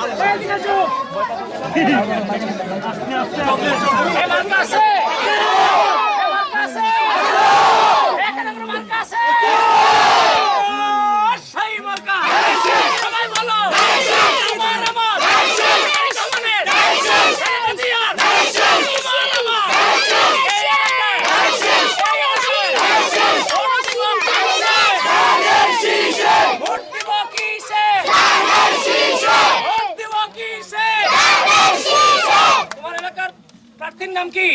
আস্তে আস্তে প্রার্থীর নাম কি?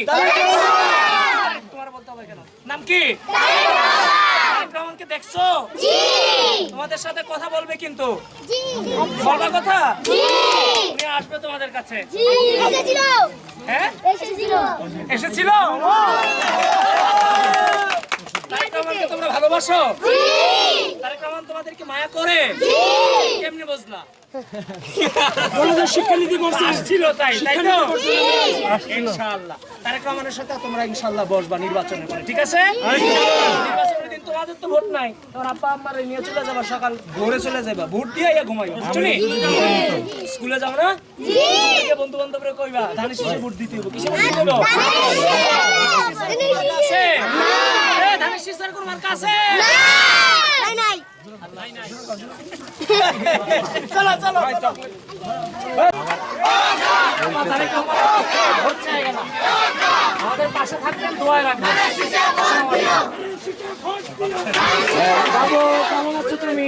তোমার বলতে হবে কেন? নাম কি? তারেক রহমানকে দেখছ তোমাদের সাথে কথা বলবে কিন্তু। বলবা কথা? উনি আসবে তোমাদের কাছে। হ্যাঁ? এসেছিল। তারেক রহমানকে তোমরা ভালোবাসো? তারেক রহমান তোমাদেরকে মায়া করে? কেমনি বুঝলা শিক্ষানীতি করছে আসছিল তাই তাই তো? ইনশাআল্লাহ। তারেক রহমানের সাথে তোমরা ইনশাআল্লাহ বসবা নির্বাচনের পরে ঠিক আছে? নির্বাচনের দিন তোমাদের তো ভোট নাই। তোমার আব্বা আম্মারে নিয়ে চলে যাবা সকাল ভোরে চলে যাবা ভোট দিয়ে ইয়া ঘুমাইবা বুঝছ স্কুলে যাও না? বন্ধু বান্ধবরা কইবা ধানের শীষে ভোট দিতে হবে কিসে ভোট দিতে হবে ধানের শীষের কোন মার্কা আছে? চলো চলো আমাদের পাশে থাকবেন রাখবেন বাবু কেমন আছো তুমি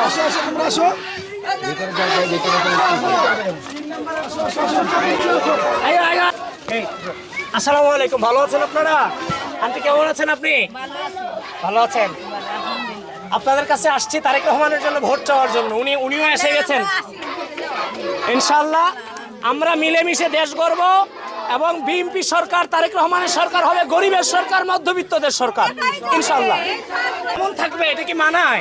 আসো আসো তোমরা আসো আয় আয় আয়। আসসালামু আলাইকুম ভালো আছেন আপনারা? আন্টি কেমন আছেন আপনি? ভালো আছেন। আপনাদের কাছে আসছি তারেক রহমানের জন্য ভোট চাওয়ার জন্য। উনি উনিও এসে গেছেন। ইনশাল্লাহ আমরা মিলেমিশে দেশ গড়ব এবং বিএনপি সরকার, তারেক রহমানের সরকার হবে, গরিবের সরকার, মধ্যবিত্তদের সরকার। ইনশাল্লাহ। কেমন থাকবে এটা কি মানায়?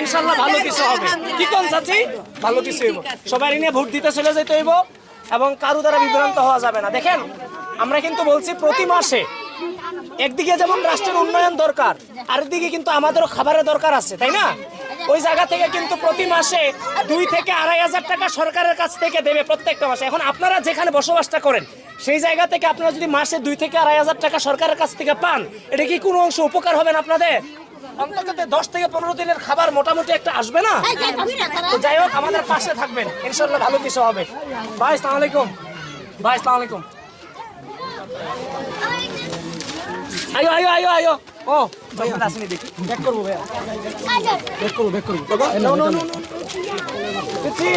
ইনশাল্লাহ ভালো কিছু হবে। কি কোন চাচি ভালো কিছু হইব। সবাই নিয়ে ভোট দিতে চলে যেতে হইব এবং কারও দ্বারা বিভ্রান্ত হওয়া যাবে না। দেখেন, আমরা কিন্তু বলছি প্রতি মাসে একদিকে যেমন রাষ্ট্রের উন্নয়ন দরকার আরেকদিকে কিন্তু আমাদেরও খাবারের দরকার আছে তাই না? ওই জায়গা থেকে কিন্তু প্রতি মাসে দুই থেকে আড়াই হাজার টাকা সরকারের কাছ থেকে দেবে প্রত্যেকটা মাসে। এখন আপনারা যেখানে বসবাসটা করেন সেই জায়গা থেকে আপনারা যদি মাসে দুই থেকে আড়াই হাজার টাকা সরকারের কাছ থেকে পান এটা কি কোনো অংশ উপকার হবে না আপনাদের? অন্তত দশ থেকে পনেরো দিনের খাবার মোটামুটি একটা আসবে না? তো যাই হোক আমাদের পাশে থাকবেন। ইনশাল্লাহ ভালো কিছু হবে। ভাই সালাম আলাইকুম। ভাই সালাম আলাইকুম। আয়ো আয়ো আয়ো আয়ো। ও জগন্নাথ আসেনি দেখি। ব্যাক করব ভাইয়া। ব্যাক করব ব্যাক করব। বাবা নো নো নো পিচ্ছি